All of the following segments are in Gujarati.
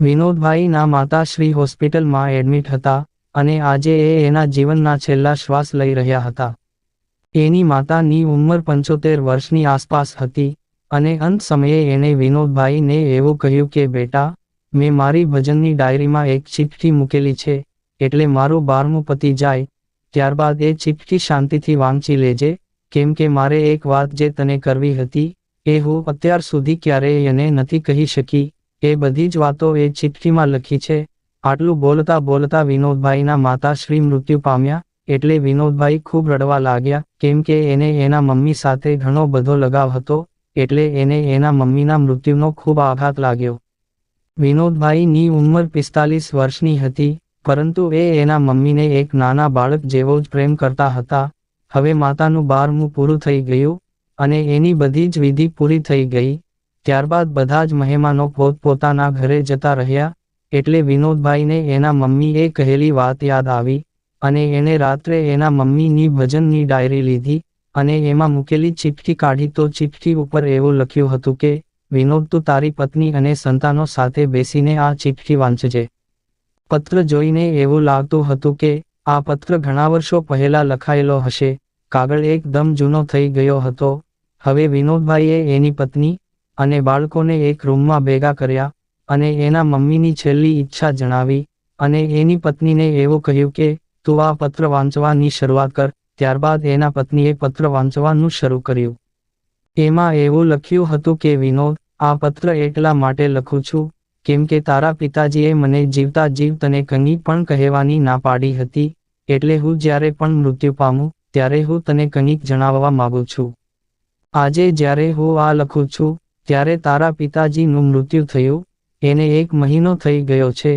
વિનોદભાઈના માતાશ્રી હોસ્પિટલમાં એડમિટ હતા અને આજે એ એના જીવનના છેલ્લા શ્વાસ લઈ રહ્યા હતા. એની માતાની ઉંમર પંચોતેર વર્ષની આસપાસ હતી અને અંત સમયે એણે વિનોદભાઈને એવું કહ્યું કે, બેટા, મેં મારી ભજનની ડાયરીમાં એક ચિઠ્ઠી મૂકેલી છે, એટલે મારું બારમું પતિ જાય, ત્યારબાદ એ ચિઠ્ઠી શાંતિથી વાંચી લેજે, કેમ કે મારે એક વાત જે તને કરવી હતી, એ હું અત્યાર સુધી ક્યારેય એને નથી કહી શકી. એ બધી જ વાતો એ ચિઠ્ઠીમાં લખી છે. આટલું બોલતા બોલતા વિનોદભાઈના માતા શ્રી મૃત્યુ પામ્યા, એટલે વિનોદભાઈ ખૂબ રડવા લાગ્યા, કેમ કે એને એના મમ્મી સાથે ઘણો બધો લગાવ હતો, એટલે એને એના મમ્મીના મૃત્યુનો ખૂબ આઘાત લાગ્યો. વિનોદભાઈની ઉંમર પિસ્તાલીસ વર્ષની હતી, પરંતુ એ એના મમ્મીને એક નાના બાળક જેવો જ પ્રેમ કરતા હતા. હવે માતાનું બારમું પૂરું થઈ ગયું, અને એની બધી જ વિધિ પૂરી થઈ ગઈ ત્યારબાદ બધા જ મહેમાનો પોતપોતાના ઘરે જતા રહ્યા, એટલે વિનોદભાઈને એના મમ્મીએ કહેલી વાત યાદ આવી, અને એણે રાત્રે એના મમ્મીની ભજનની ડાયરી લીધી, અને એમાં મૂકેલી ચિઠ્ઠી કાઢી તો ચિઠ્ઠી ઉપર એવું લખ્યું હતું કે, વિનોદ, તું તારી પત્ની અને સંતાનો સાથે બેસીને આ ચિઠ્ઠી વાંચજે. પત્ર જોઈને એવું લાગતું હતું કે, આ પત્ર ઘણા વર્ષો પહેલા લખાયેલો હશે, કાગળ એકદમ જૂનો થઈ ગયો હતો, હવે વિનોદભાઈએ એની પત્ની અને બાળકોને એક રૂમમાં ભેગા કર્યા અને એના મમ્મીની છેલ્લી ઈચ્છા જણાવી અને એની પત્નીને એવું કહ્યું કે, તું આ પત્ર વાંચવાની શરૂઆત કર. ત્યારબાદ એના પત્નીએ પત્ર વાંચવાનું શરૂ કર્યું. એમાં એવું લખ્યું હતું કે, વિનોદ, આ પત્ર એટલા માટે લખું છું, કેમ કે તારા પિતાજીએ મને જીવતા જીવ તને કંઈ પણ કહેવાની ના પાડી હતી, એટલે હું જ્યારે પણ મૃત્યુ પામું, ત્યારે હું તને કંઈક જણાવવા માગું છું. આજે જ્યારે હું આ લખું છું ત્યારે તારા પિતાજીનું મૃત્યુ થયું, એને એક મહિનો થઈ ગયો છે.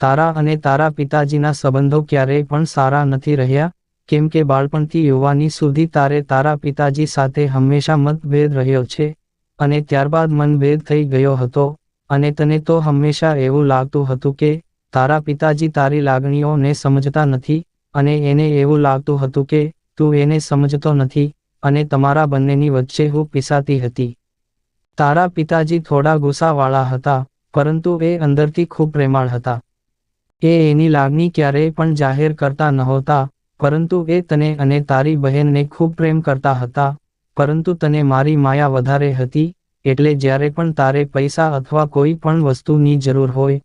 તારા અને તારા પિતાજીના સંબંધો ક્યારેય પણ સારા નથી રહ્યા, કેમ કે બાળપણથી યુવાની સુધી તારે તારા પિતાજી સાથે હંમેશા મતભેદ રહ્યો છે, અને ત્યારબાદ મનભેદ થઈ ગયો હતો, અને તને તો હંમેશા એવું લાગતું હતું કે, તારા પિતાજી તારી લાગણીઓને સમજતા નથી, અને એને એવું લાગતું હતું કે, તું એને સમજતો નથી, અને તમારા બંનેની વચ્ચે હું પીસાતી હતી. તારા પિતાજી થોડા ગુસ્સાવાળા હતા, પરંતુ એ અંદરથી ખૂબ પ્રેમાળ હતા. એ એની લાગણી ક્યારેય પણ જાહેર કરતા નહોતા, પરંતુ એ તને અને તારી બહેનને ખૂબ પ્રેમ કરતા હતા, પરંતુ તને મારી માયા વધારે હતી, એટલે જ્યારે પણ તારે પૈસા અથવા કોઈ પણ વસ્તુની જરૂર હોય,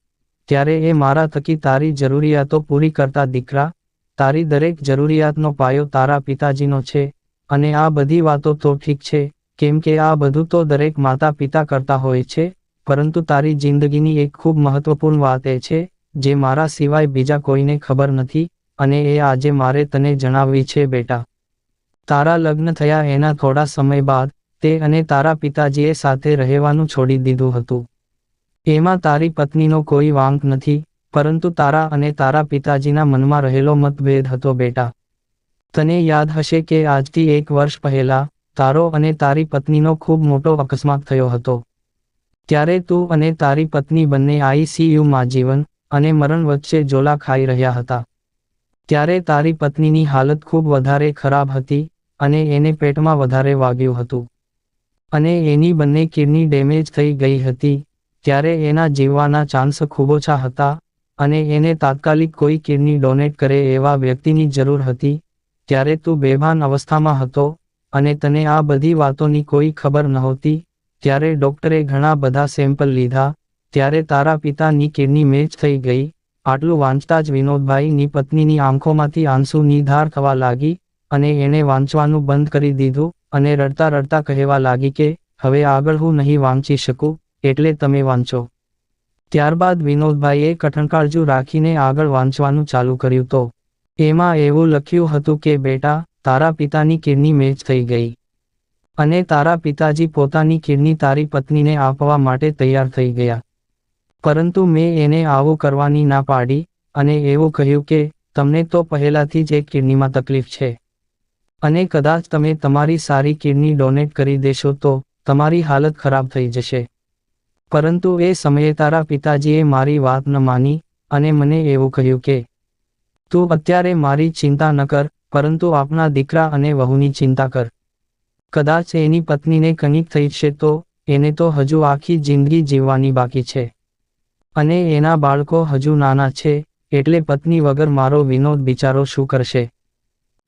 ત્યારે એ મારા થકી તારી જરૂરિયાતો પૂરી કરતા દીકરા, તારી દરેક જરૂરિયાતનો પાયો તારા પિતાજીનો છે, અને આ બધી વાતો તો ઠીક છે કેમ કે આ બધું તો દરેક માતા પિતા કરતા હોય છે, પરંતુ તારી જિંદગીની એક ખૂબ મહત્વપૂર્ણ વાત એ છે, જે મારા સિવાય બીજા કોઈને ખબર નથી, અને એ આજે મારે તને જણાવવી છે, બેટા. તારા લગ્ન થયા એના થોડા સમય બાદ, તે અને તારા પિતાજીએ સાથે રહેવાનું છોડી દીધું હતું. એમાં તારી પત્નીનો કોઈ વાંક નથી, પરંતુ તારા અને તારા પિતાજીના મનમાં રહેલો મતભેદ હતો, બેટા. તને યાદ હશે કે આજથી એક વર્ષ પહેલા તારો અને તારી પત્નીનો ખૂબ મોટો અકસ્માત થયો હતો. ત્યારે તું અને તારી પત્ની બંને આઈસીયુમાં જીવન અને મરણ વચ્ચે જોલા ખાઈ રહ્યા હતા. ત્યારે તારી પત્નીની હાલત ખૂબ વધારે ખરાબ હતી અને એને પેટમાં વધારે વાગ્યું હતું. અને એની બંને કિડની ડેમેજ થઈ ગઈ હતી. ત્યારે એના જીવવાના ચાન્સ ખૂબ ઓછા હતા અને એને તાત્કાલિક કોઈ કિડની ડોનેટ કરે એવા વ્યક્તિની જરૂર હતી. ત્યારે તું બેભાન અવસ્થામાં હતો અને તને આ બધી વાતોની કોઈ ખબર નહોતી? ત્યારે ડૉક્ટરે ઘણા બધા સેમ્પલ લીધા, ત્યારે તારા પિતાની કિડની મેચ થઈ ગઈ. આટલું વાંચતા જ વિનોદભાઈની પત્નીની આંખોમાંથી આંસુની ધાર થવા લાગી અને એણે વાંચવાનું બંધ કરી દીધું અને રડતા રડતા કહેવા લાગી કે, હવે આગળ હું નહીં વાંચી શકું, એટલે તમે વાંચો. ત્યારબાદ વિનોદભાઈએ કઠણકાળજુ રાખીને આગળ વાંચવાનું ચાલુ કર્યું તો. એમાં એવું લખ્યું હતું કે, બેટા તારા પિતાની કિડની મેચ થઈ ગઈ. અને તારા પિતાજી પોતાની કિડની તારી પત્નીને આપવા માટે તૈયાર થઈ ગયા. પરંતુ મેં એને આવું કરવાની ના પાડી અને એવું કહ્યું કે, તમને તો પહેલાથી જ એક કિડનીમાં તકલીફ છે. અને કદાચ તમે તમારી સારી કિડની ડોનેટ કરી દેશો તો તમારી હાલત ખરાબ થઈ જશે. પરંતુ એ સમયે તારા પિતાજીએ મારી વાત ન માની અને મને એવું કહ્યું કે, તું અત્યારે મારી ચિંતા ન કર પરંતુ આપના દીકરા અને વહુની ચિંતા કર. કદાચ એની પત્નીને કંઈક થઈ છે તો એને તો હજુ આખી જિંદગી જીવવાની બાકી છે. અને એના બાળકો હજુ નાના છે, એટલે પત્ની વગર મારો વિનોદ બિચારો શું કરશે?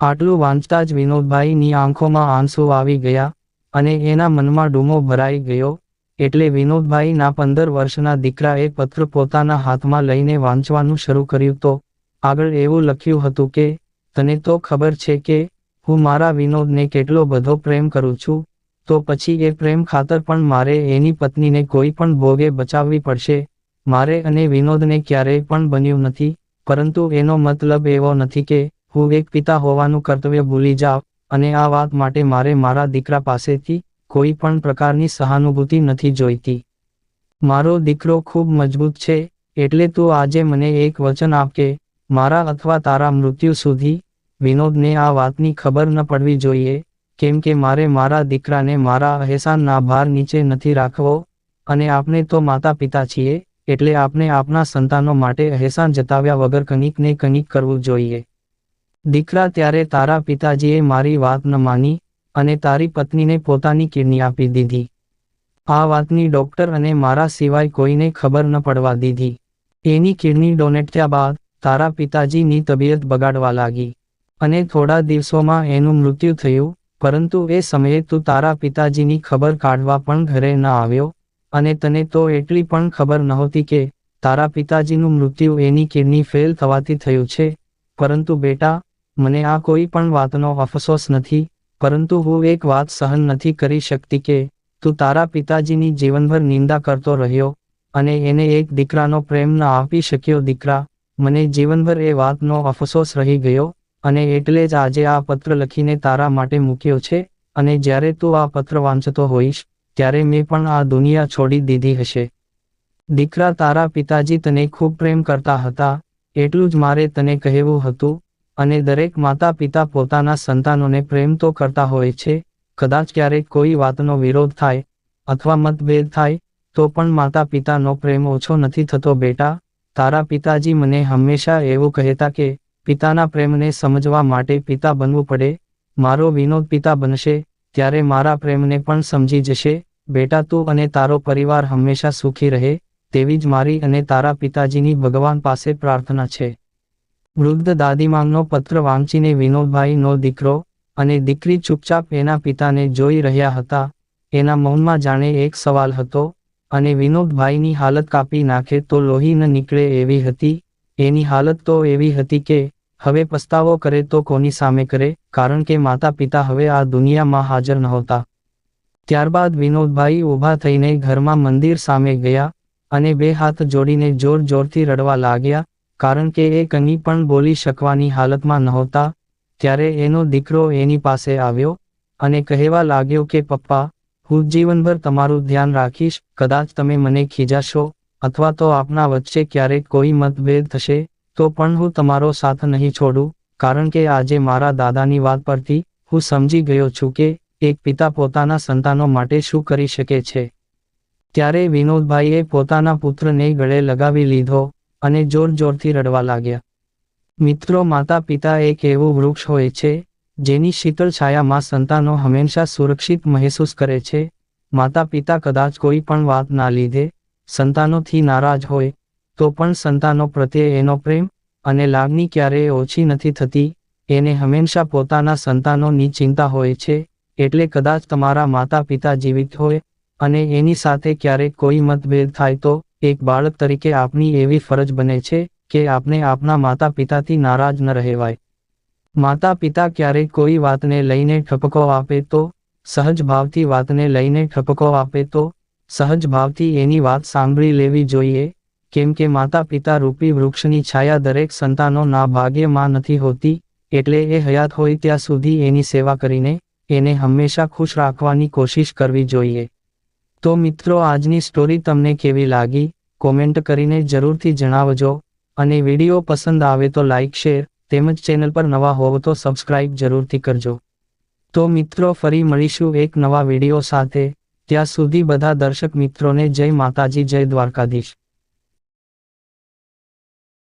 આટલું વાંચતા જ વિનોદભાઈની આંખોમાં આંસુ આવી ગયા અને એના મનમાં ડૂમો ભરાઈ ગયો, એટલે વિનોદભાઈના પંદર વર્ષના દીકરાએ પત્ર પોતાના હાથમાં લઈને વાંચવાનું શરૂ કર્યું તો આગળ એવું લખ્યું હતું કે તને તો ખબર છે કે હું મારા વિનોદને કેટલો બધો પ્રેમ કરું છું, તો પછી એ પ્રેમ ખાતર પણ મારે એની પત્નીને કોઈ પણ ભોગે બચાવવી પડશે, મારે અને વિનોદને ક્યારેય પણ બન્યું નથી, પરંતુ એનો મતલબ એવો નથી કે હું એક પિતા હોવાનું કર્તવ્ય ભૂલી જાઉં, અને આ વાત માટે મારે મારા દીકરા પાસેથી કોઈ પણ પ્રકારની સહાનુભૂતિ નથી જોઈતી. મારો દીકરો ખૂબ મજબૂત છે, એટલે તું આજે મને એક વચન આપ કે મારા અથવા તારા મૃત્યુ સુધી? વિનોદને આ વાતની ખબર ન પડવી જોઈએ, કેમ કે મારે મારા દીકરાને મારા અહેસાનના ભાર નીચે નથી રાખવો, અને આપણે તો માતા પિતા છીએ, એટલે આપણે આપણા સંતાનો માટે અહેસાન જતાવ્યા વગર કનિકને કનિક કરવું જોઈએ. દીકરા ત્યારે તારા પિતાજીએ મારી વાત ન માની, અને તારી પત્નીને પોતાની કિડની આપી દીધી. આ વાતની ડોક્ટર અને મારા સિવાય કોઈને ખબર ન પડવા દીધી. એની કિડની ડોનેટ થયા બાદ તારા પિતાજીની તબિયત બગાડવા લાગી. અને થોડા દિવસોમાં એનું મૃત્યુ થયું, પરંતુ એ સમયે તું તારા પિતાજીની ખબર કાઢવા પણ ઘરે ન આવ્યો, અને તને તો એટલી પણ ખબર નહોતી કે, તારા પિતાજીનું મૃત્યુ એની કિડની ફેલ થવાથી થયું છે. પરંતુ બેટા, મને આ કોઈ પણ વાતનો અફસોસ નથી, પરંતુ હું એક વાત સહન નથી કરી શકતી કે, તું તારા પિતાજીની જીવનભર નિંદા કરતો રહ્યો, અને એને એક દીકરાનો પ્રેમ ન આપી શક્યો દીકરા. મને જીવનભર એ વાતનો અફસોસ રહી ગયો, અને એટલે જ આજે આ પત્ર લખીને તારા માટે મૂક્યો છે, અને જ્યારે તું આ પત્ર વાંચતો હોઈશ, ત્યારે મેં પણ આ દુનિયા છોડી દીધી હશે. દીકરા તારા પિતાજી તને ખૂબ પ્રેમ કરતા હતા, એટલું જ મારે તને કહેવું હતું, અને દરેક માતા પિતા પોતાના સંતાનોને પ્રેમ તો કરતા હોય છે, કદાચ ક્યારેક કોઈ વાતનો વિરોધ થાય, અથવા મતભેદ થાય, તો પણ માતા પિતાનો પ્રેમ ઓછો નથી થતો બેટા તારા પિતાજી મને હંમેશા એવું કહેતા કે, પિતાના પ્રેમને સમજવા માટે પિતા બનવું પડે, મારો વિનોદ પિતા બનશે, ત્યારે મારા પ્રેમને પણ સમજી જશે, બેટા તું અને તારો પરિવાર હંમેશા સુખી રહે, તેવી જ મારી અને તારા પિતાજીની ભગવાન પાસે પ્રાર્થના છે. વૃદ્ધ દાદીમાંગનો પત્ર વાંચીને વિનોદભાઈનો દીકરો અને દીકરી ચૂપચાપ એના પિતાને જોઈ રહ્યા હતા. એના મૌનમાં જાણે એક સવાલ હતો અને વિનોદભાઈની હાલત કાપી નાખે તો લોહી ન નીકળે એવી હતી. એની હાલત તો એવી હતી કે, હવે પસ્તાવો કરે તો કોની સામે કરે, કારણ કે માતા પિતા હવે આ દુનિયામાં હાજર નહોતા. ત્યારબાદ વિનોદભાઈ ઊભા થઈને ઘરમાં મંદિર સામે ગયા અને બે હાથ જોડીને જોર જોરથી રડવા લાગ્યા, કારણ કે એ કંઈ પણ બોલી શકવાની હાલતમાં નહોતા. ત્યારે એનો દીકરો એની પાસે આવ્યો અને કહેવા લાગ્યો કે, પપ્પા હું જીવનભર તમારું ધ્યાન રાખીશ, કદાચ તમે મને ખીજાશો, અથવા તો આપના વચ્ચે ક્યારેક કોઈ મતભેદ થશે, તો પણ હું તમારો સાથ નહીં છોડું, કારણ કે આજે મારા દાદાની વાત પરથી હું સમજી ગયો છું કે, એક પિતા પોતાના સંતાનો માટે શું કરી શકે છે. ત્યારે વિનોદભાઈએ પોતાના પુત્રને ગળે લગાવી લીધો, અને જોર જોરથી રડવા લાગ્યા. મિત્રો માતા પિતા એક એવું વૃક્ષ હોય છે જેની શીતળ છાયામાં સંતાનો હંમેશા સુરક્ષિત મહેસૂસ કરે છે. માતા પિતા કદાચ કોઈ પણ વાત ના લીધે સંતાનોથી નારાજ હોય, તો પણ સંતાનો પ્રત્યે એનો પ્રેમ અને લાગણી ક્યારેય ઓછી નથી થતી. એને હંમેશા પોતાના સંતાનોની ચિંતા હોય છે, એટલે કદાચ તમારા માતા પિતા જીવિત હોય અને એની સાથે ક્યારેક કોઈ મતભેદ થાય તો એક બાળક તરીકે આપની એવી ફરજ બને છે કે આપણે આપના માતા પિતાથી નારાજ ન રહેવાય. માતા પિતા ક્યારેક કોઈ વાતને લઈને ઠપકો આપે તો? સહજ ભાવથી વાતને લઈને ઠપકો આપે તો? સહજ ભાવથી એની વાત સાંભળી લેવી જોઈએ? કેમ કે માતા પિતા રૂપી વૃક્ષની છાયા દરેક સંતાનોના ભાગ્યમાં નથી હોતી, એટલે એ હયાત હોય ત્યાં સુધી એની સેવા કરીને એને હંમેશા ખુશ રાખવાની કોશિશ કરવી જોઈએ. તો મિત્રો, આજની સ્ટોરી તમને કેવી લાગી? કોમેન્ટ કરીને જરૂરથી જણાવજો. અને વીડિયો પસંદ આવે તો લાઇક શેર તેમજ ચેનલ પર નવા હોવ તો સબસ્ક્રાઇબ જરૂરથી કરજો. તો મિત્રો ફરી મળીશું એક નવા વીડિયો સાથે. ત્યાં સુધી બધા દર્શક મિત્રોને જય માતાજી, જય દ્વારકાધીશ.